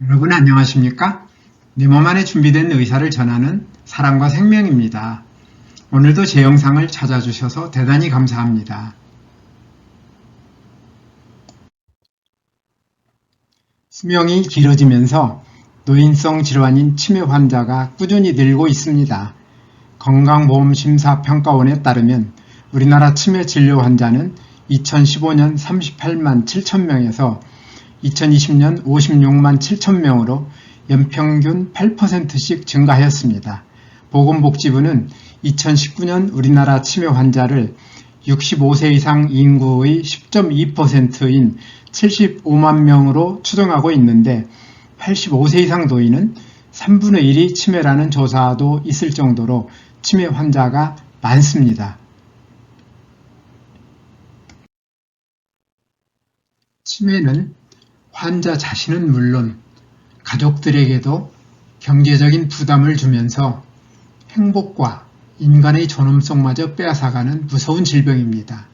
여러분 안녕하십니까? 내 몸 안에 준비된 의사를 전하는 사랑과 생명입니다. 오늘도 제 영상을 찾아주셔서 대단히 감사합니다. 수명이 길어지면서 노인성 질환인 치매 환자가 꾸준히 늘고 있습니다. 건강보험심사평가원에 따르면 우리나라 치매 진료 환자는 2015년 38만 7천 명에서 2020년 56만 7천 명으로 연평균 8%씩 증가하였습니다. 보건복지부는 2019년 우리나라 치매 환자를 65세 이상 인구의 10.2%인 75만 명으로 추정하고 있는데 85세 이상 노인은 3분의 1이 치매라는 조사도 있을 정도로 치매 환자가 많습니다. 치매는 환자 자신은 물론 가족들에게도 경제적인 부담을 주면서 행복과 인간의 존엄성마저 빼앗아가는 무서운 질병입니다.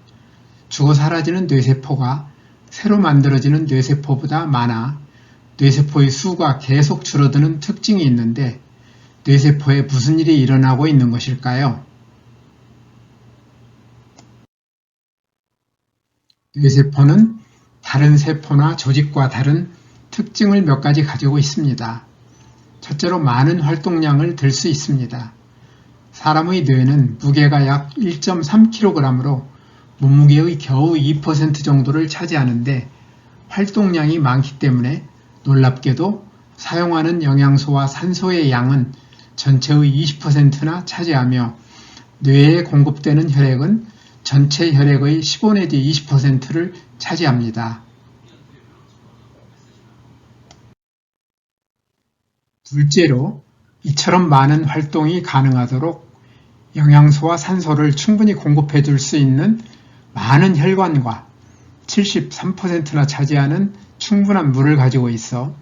죽어 사라지는 뇌세포가 새로 만들어지는 뇌세포보다 많아 뇌세포의 수가 계속 줄어드는 특징이 있는데 뇌세포에 무슨 일이 일어나고 있는 것일까요? 뇌세포는 다른 세포나 조직과 다른 특징을 몇 가지 가지고 있습니다. 첫째로 많은 활동량을 들 수 있습니다. 사람의 뇌는 무게가 약 1.3kg으로 몸무게의 겨우 2% 정도를 차지하는데 활동량이 많기 때문에 놀랍게도 사용하는 영양소와 산소의 양은 전체의 20%나 차지하며 뇌에 공급되는 혈액은 전체 혈액의 15 내지 20%를 차지합니다. 둘째로 이처럼 많은 활동이 가능하도록 영양소와 산소를 충분히 공급해 줄 수 있는 많은 혈관과 73%나 차지하는 충분한 물을 가지고 있어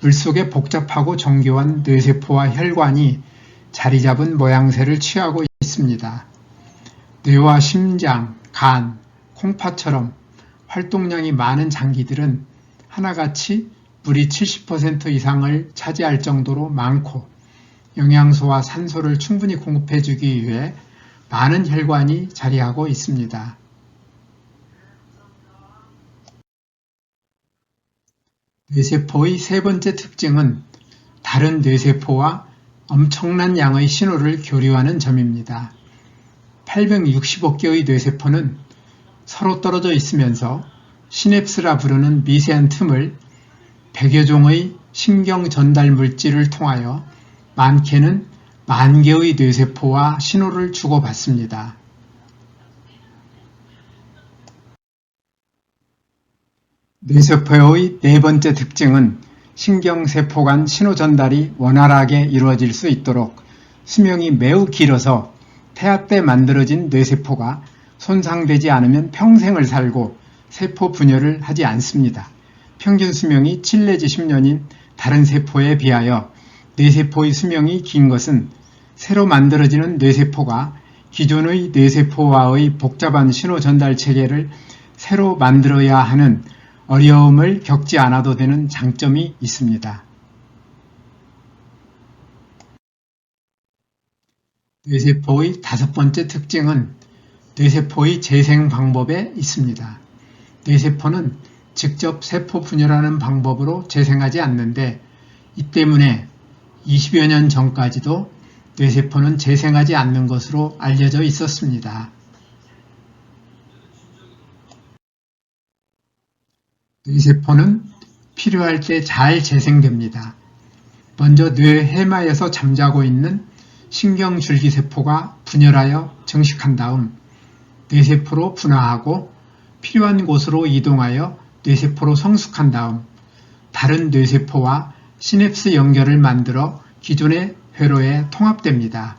물 속에 복잡하고 정교한 뇌세포와 혈관이 자리 잡은 모양새를 취하고 있습니다. 뇌와 심장, 간, 콩팥처럼 활동량이 많은 장기들은 하나같이 물이 70% 이상을 차지할 정도로 많고 영양소와 산소를 충분히 공급해주기 위해 많은 혈관이 자리하고 있습니다. 뇌세포의 세 번째 특징은 다른 뇌세포와 엄청난 양의 신호를 교류하는 점입니다. 865개의 뇌세포는 서로 떨어져 있으면서 시냅스라 부르는 미세한 틈을 100여 종의 신경 전달 물질을 통하여 많게는 만 개의 뇌세포와 신호를 주고받습니다. 뇌세포의 네 번째 특징은 신경세포 간 신호 전달이 원활하게 이루어질 수 있도록 수명이 매우 길어서 태아 때 만들어진 뇌세포가 손상되지 않으면 평생을 살고 세포 분열을 하지 않습니다. 평균 수명이 7 내지 10년인 다른 세포에 비하여 뇌세포의 수명이 긴 것은 새로 만들어지는 뇌세포가 기존의 뇌세포와의 복잡한 신호 전달 체계를 새로 만들어야 하는 어려움을 겪지 않아도 되는 장점이 있습니다. 뇌세포의 다섯 번째 특징은 뇌세포의 재생 방법에 있습니다. 뇌세포는 직접 세포 분열하는 방법으로 재생하지 않는데 이 때문에 20여 년 전까지도 뇌세포는 재생하지 않는 것으로 알려져 있었습니다. 뇌세포는 필요할 때 잘 재생됩니다. 먼저 뇌 해마에서 잠자고 있는 신경줄기세포가 분열하여 증식한 다음 뇌세포로 분화하고 필요한 곳으로 이동하여 뇌세포로 성숙한 다음 다른 뇌세포와 시냅스 연결을 만들어 기존의 회로에 통합됩니다.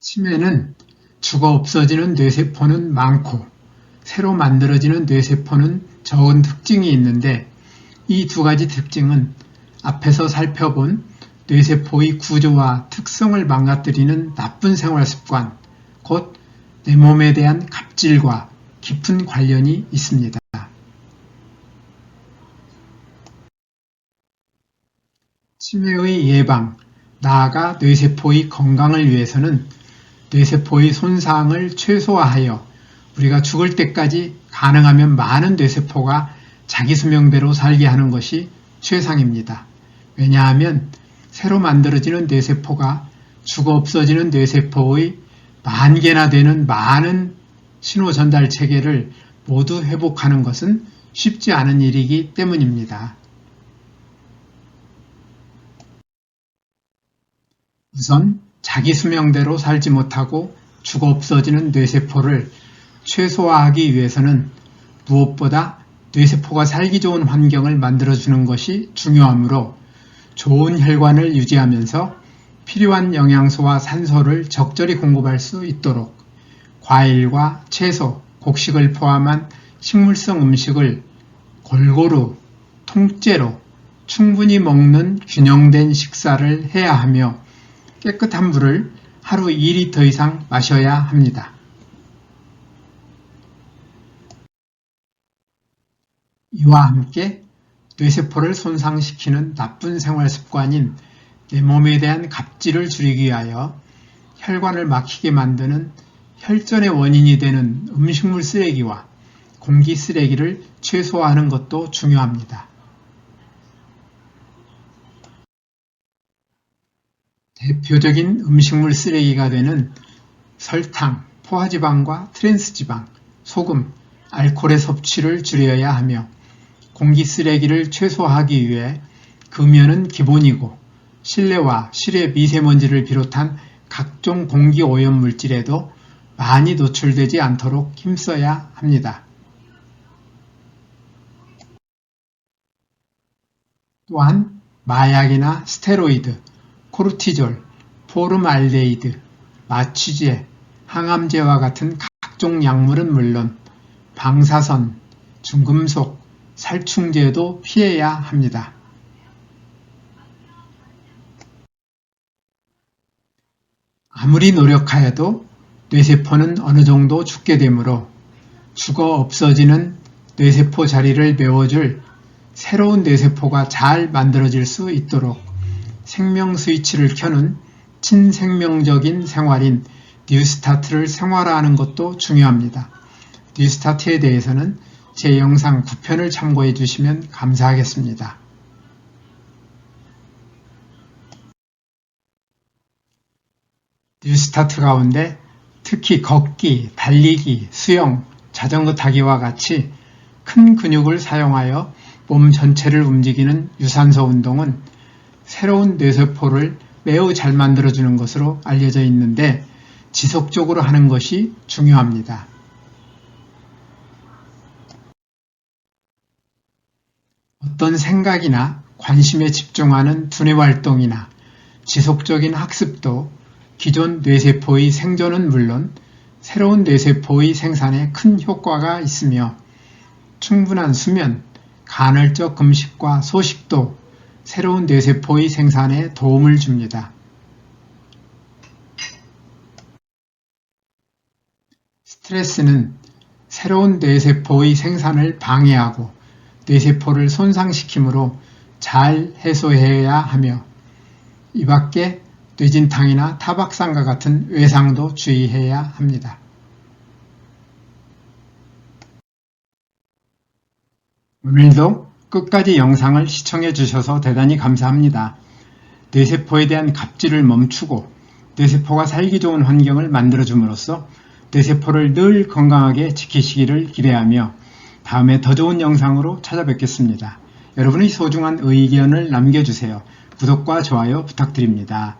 치매는 죽어 없어지는 뇌세포는 많고 새로 만들어지는 뇌세포는 적은 특징이 있는데 이 두 가지 특징은 앞에서 살펴본 뇌세포의 구조와 특성을 망가뜨리는 나쁜 생활습관, 곧 내 몸에 대한 갑질과 깊은 관련이 있습니다. 치매의 예방, 나아가 뇌세포의 건강을 위해서는 뇌세포의 손상을 최소화하여 우리가 죽을 때까지 가능하면 많은 뇌세포가 자기 수명대로 살게 하는 것이 최상입니다. 왜냐하면 새로 만들어지는 뇌세포가 죽어 없어지는 뇌세포의 만 개나 되는 많은 신호 전달 체계를 모두 회복하는 것은 쉽지 않은 일이기 때문입니다. 우선 자기 수명대로 살지 못하고 죽어 없어지는 뇌세포를 최소화하기 위해서는 무엇보다 뇌세포가 살기 좋은 환경을 만들어주는 것이 중요하므로 좋은 혈관을 유지하면서 필요한 영양소와 산소를 적절히 공급할 수 있도록 과일과 채소, 곡식을 포함한 식물성 음식을 골고루 통째로 충분히 먹는 균형된 식사를 해야 하며 깨끗한 물을 하루 2리터 이상 마셔야 합니다. 이와 함께 뇌세포를 손상시키는 나쁜 생활 습관인 내 몸에 대한 갑질을 줄이기 위하여 혈관을 막히게 만드는 혈전의 원인이 되는 음식물 쓰레기와 공기 쓰레기를 최소화하는 것도 중요합니다. 대표적인 음식물 쓰레기가 되는 설탕, 포화지방과 트랜스지방, 소금, 알코올의 섭취를 줄여야 하며 공기 쓰레기를 최소화하기 위해 금연은 기본이고 실내와 실외 미세먼지를 비롯한 각종 공기 오염 물질에도 많이 노출되지 않도록 힘써야 합니다. 또한 마약이나 스테로이드, 코르티졸, 포름알데히드, 마취제, 항암제와 같은 각종 약물은 물론 방사선, 중금속, 살충제도 피해야 합니다. 아무리 노력하여도 뇌세포는 어느 정도 죽게 되므로 죽어 없어지는 뇌세포 자리를 메워줄 새로운 뇌세포가 잘 만들어질 수 있도록 생명 스위치를 켜는 친생명적인 생활인 뉴스타트를 생활화하는 것도 중요합니다. 뉴스타트에 대해서는 제 영상 9편을 참고해 주시면 감사하겠습니다. 뉴스타트 가운데 특히 걷기, 달리기, 수영, 자전거 타기와 같이 큰 근육을 사용하여 몸 전체를 움직이는 유산소 운동은 새로운 뇌세포를 매우 잘 만들어주는 것으로 알려져 있는데 지속적으로 하는 것이 중요합니다. 어떤 생각이나 관심에 집중하는 두뇌 활동이나 지속적인 학습도 기존 뇌세포의 생존은 물론 새로운 뇌세포의 생산에 큰 효과가 있으며 충분한 수면, 간헐적 금식과 소식도 새로운 뇌세포의 생산에 도움을 줍니다. 스트레스는 새로운 뇌세포의 생산을 방해하고 뇌세포를 손상시키므로 잘 해소해야 하며 이 밖에 뇌진탕이나 타박상과 같은 외상도 주의해야 합니다. 오늘도 끝까지 영상을 시청해 주셔서 대단히 감사합니다. 뇌세포에 대한 갑질을 멈추고 뇌세포가 살기 좋은 환경을 만들어줌으로써 뇌세포를 늘 건강하게 지키시기를 기대하며 다음에 더 좋은 영상으로 찾아뵙겠습니다. 여러분의 소중한 의견을 남겨주세요. 구독과 좋아요 부탁드립니다.